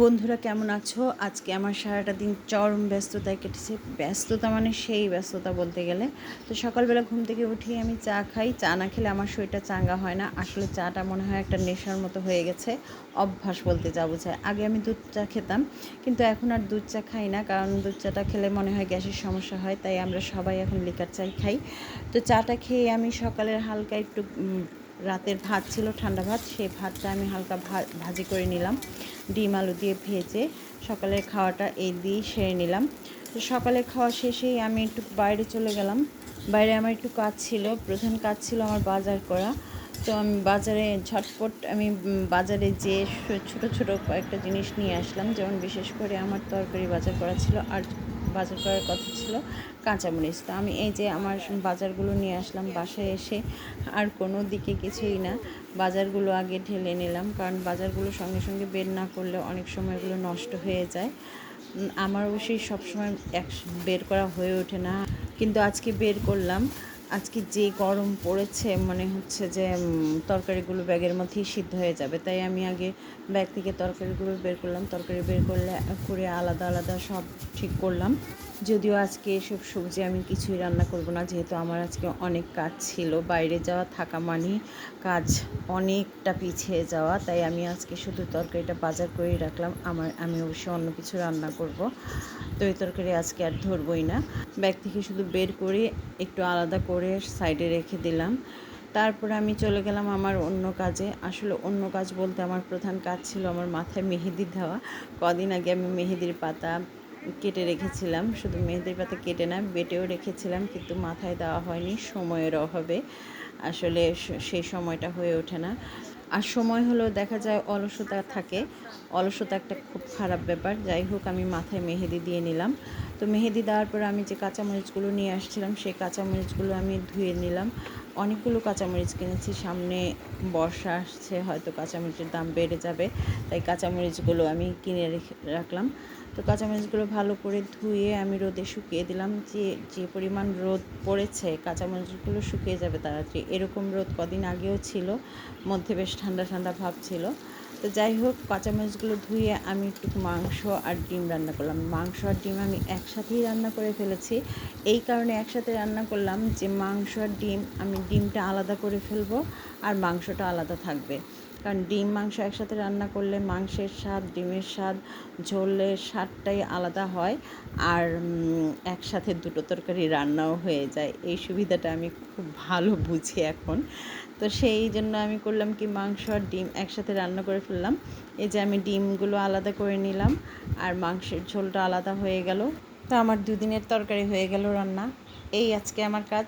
বন্ধুরা, কেমন আছো? আজকে আমার সারাটা দিন চরম ব্যস্ততায় কেটেছে। ব্যস্ততা মানে সেই ব্যস্ততা বলতে গেলে। তো সকালবেলা ঘুম থেকে উঠেই আমি চা খাই। চা না খেলে আমার শরীরটা চাঙ্গা হয় না। আসলে চাটা মনে হয় একটা নেশার মতো হয়ে গেছে। অভ্যাস বলতে যা বোঝায়। আগে আমি দুধ চা খেতাম, কিন্তু এখন আর দুধ চা খাই না। কারণ দুধ চাটা খেলে মনে হয় গ্যাসের সমস্যা হয়, তাই আমরা সবাই এখন লিকার চাই খাই। তো চাটা খেয়ে আমি সকালের হালকা একটু রাতের ভাত ছিল, ঠান্ডা ভাত। সেই ভাতটা আমি হালকা ভাজি করে নিলাম। ডিম আলু দিয়ে ভেজে সকালের খাওয়াটা এই দিয়ে সেরে নিলাম। তো সকালে খাওয়া শেষেই আমি একটু বাইরে চলে গেলাম। বাইরে আমার একটু কাজ ছিল, প্রধান কাজ ছিল আমার বাজার করা। তো আমি বাজারে ঝটপট আমি বাজারে যে ছোট ছোট কয়েকটা জিনিস নিয়ে আসলাম। যেমন বিশেষ করে আমার তরকারি বাজার করা ছিল আর বাজার করার কথা ছিল, কাঁচামরিচ। তো আমি এই যে আমার বাজারগুলো নিয়ে আসলাম, বাসায় এসে আর কোনো দিকে কিছুই না। বাজারগুলো আগে ঢেলে নিলাম, কারণ বাজারগুলো সঙ্গে সঙ্গে বের না করলে অনেক সময়গুলো নষ্ট হয়ে যায়। আমার অবশ্যই সবসময় এক বের করা হয়ে ওঠে না। কিন্তু আজকে বের করলাম আজকে যে গরম পড়েছে, মনে হচ্ছে যে তরকারিগুলো ব্যাগের মধ্যেই সিদ্ধ হয়ে যাবে। তাই আমি আগে ব্যাগ থেকে তরকারিগুলো বের করলাম। তরকারি বের করলে, করে আলাদা আলাদা সব ঠিক করলাম। যদিও আজকে এসব সবজি আমি কিছুই রান্না করব না, যেহেতু আমার আজকে অনেক কাজ ছিল। বাইরে যাওয়া থাকা মানে কাজ অনেকটা পিছিয়ে যাওয়া, তাই আমি আজকে শুধু তরকারিটা বাজার করেই রাখলাম। আমার, আমি অবশ্যই অন্য কিছু রান্না করব। তো এই তরকারি আজকে আর ধরবই না। ব্যাগ থেকে শুধু বের করে একটু আলাদা করে সাইডে রেখে দিলাম। তারপর আমি চলে গেলাম আমার অন্য কাজে। আসলে অন্য কাজ বলতে আমার প্রধান কাজ ছিল আমার মাথায় মেহেদি দেওয়া। কদিন আগে আমি মেহেদির পাতা কেটে রেখেছিলাম। শুধু মেহেদির পাতা কেটে না, বেটেও রেখেছিলাম কিন্তু মাথায় দেওয়া হয়নি, সময়ের অভাবে। আসলে সেই সময়টা হয়ে ওঠে না। আর সময় হলেও দেখা যায় অলসতা থাকে। অলসতা একটা খুব খারাপ ব্যাপার। যাই হোক, আমি মাথায় মেহেদি দিয়ে নিলাম। তো মেহেদি দেওয়ার পর আমি যে কাঁচামরিচগুলো নিয়ে আসছিলাম, সেই কাঁচামরিচগুলো আমি ধুয়ে নিলাম। অনেকগুলো কাঁচামরিচ কিনেছি। সামনে বর্ষা আসছে, হয়তো কাঁচামরিচের দাম বেড়ে যাবে, তাই কাঁচামরিচগুলো আমি কিনে রেখে, রাখলাম। তো কাঁচামরিচগুলো ভালো করে ধুয়ে আমি রোদে শুকিয়ে দিলাম। যে যে পরিমাণ রোদ পড়েছে, কাঁচামরিচগুলো শুকিয়ে যাবে তাড়াতাড়ি। এরকম রোদ কদিন আগেও ছিল, মধ্যে বেশ ঠান্ডা ঠান্ডা ভাব ছিল। তো যাই হোক কাঁচামরিচগুলো ধুয়ে আমি একটু মাংস আর ডিম রান্না করলাম। মাংস আর ডিম আমি একসাথেই রান্না করে ফেলেছি। এই কারণে একসাথে রান্না করলাম যে মাংস আর ডিম, আমি ডিমটা আলাদা করে ফেলব আর মাংসটা আলাদা থাকবে। কারণ ডিম, মাংস একসাথে রান্না করলে মাংসের স্বাদ, ডিমের স্বাদ, ঝোলের স্বাদটাই আলাদা হয়। আর একসাথে দুটো তরকারি রান্নাও হয়ে যায়। এই সুবিধাটা আমি খুব ভালো বুঝি এখন। তো সেই জন্য আমি করলাম কি মাংস আর ডিম একসাথে রান্না করে ফেললাম। এই যে আমি ডিমগুলো আলাদা করে নিলাম আর মাংসের ঝোলটা আলাদা হয়ে গেল। তো আমার দুদিনের তরকারি হয়ে গেল রান্না। এই আজকে আমার কাজ।